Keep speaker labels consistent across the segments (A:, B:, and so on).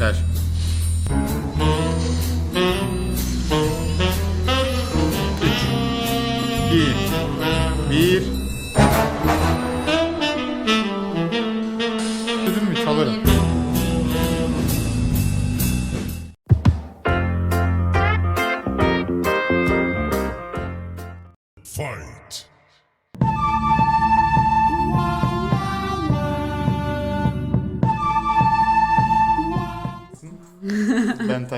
A: Biter. Üç, bir. Sözüm mü çalarım.
B: Fight!
A: Ben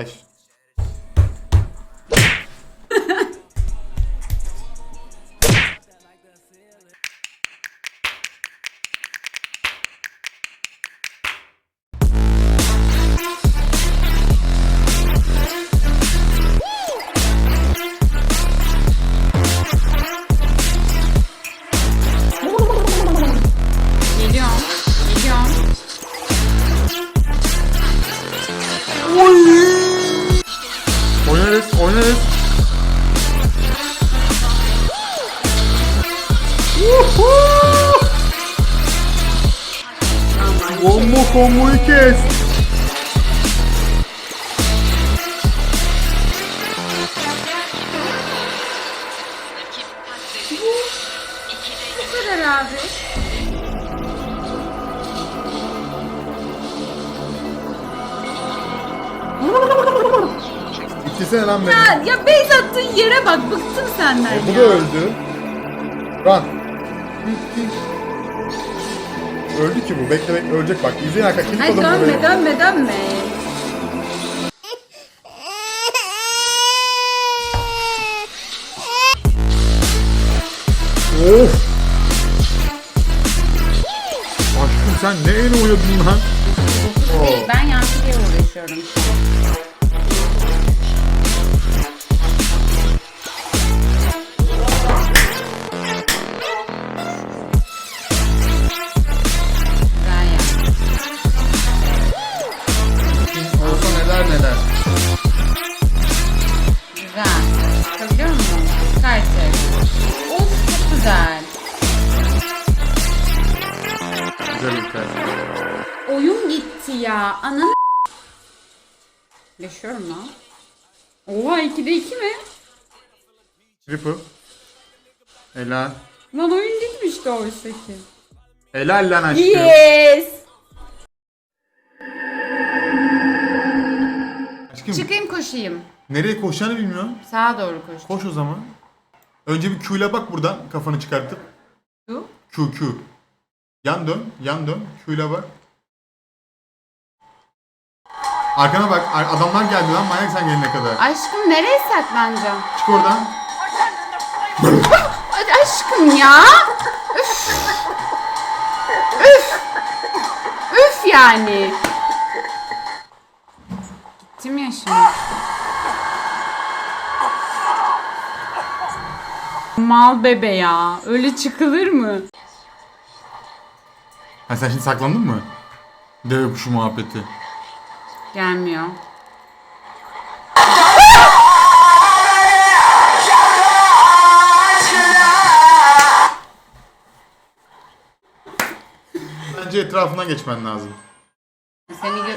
A: Uhul! Como
C: comuniques? É Agradável.
A: İkisine lan beni.
C: Ya, ya base attığın yere bak. Bıktım senden
A: E, bu
C: ya.
A: da öldü. Run. Öldü ki bu. Bekle bekle ölecek bak. İzleyin arka kilit
C: Hadi
A: alın
C: dönme
A: buraya.
C: dönme dönme.
A: Of. Aşkım sen ne el oynadın lan?
C: Ben yankıya uğraşıyorum. Oyun gitti ya. Ananı Yaşıyorum lan. Oha 2'de 2 mi?
A: Triple. Helal.
C: Lan oyun gitmişti oysa ki.
A: Helal lan aşkım.
C: Yes.
A: Aşkım
C: Çıkayım koşayım.
A: nereye koşacağını bilmiyorum.
C: Sağa doğru koş.
A: Koş o zaman. Önce bir Q'yla bak buradan kafanı çıkartıp.
C: Şu.
A: Q Q. Yan dön, yan dön. Q'yla bak. Arkana bak. ar- Adamlar geldi lan manyak sen gelene kadar.
C: Aşkım nereye saklanacağım?
A: Çık oradan.
C: Aşkım ya. Üf. Üf. Üf yani. Gittim ya şimdi. Mal bebe ya. Öyle çıkılır mı?
A: Ha sen şimdi saklandın mı? Deve kuşu muhabbeti.
C: Gelmiyor.
A: Bence etrafından geçmen lazım.
C: Seni gö...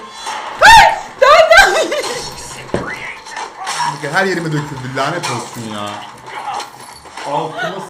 A: Bakın her yerime döküldü lanet olsun ya. Altıma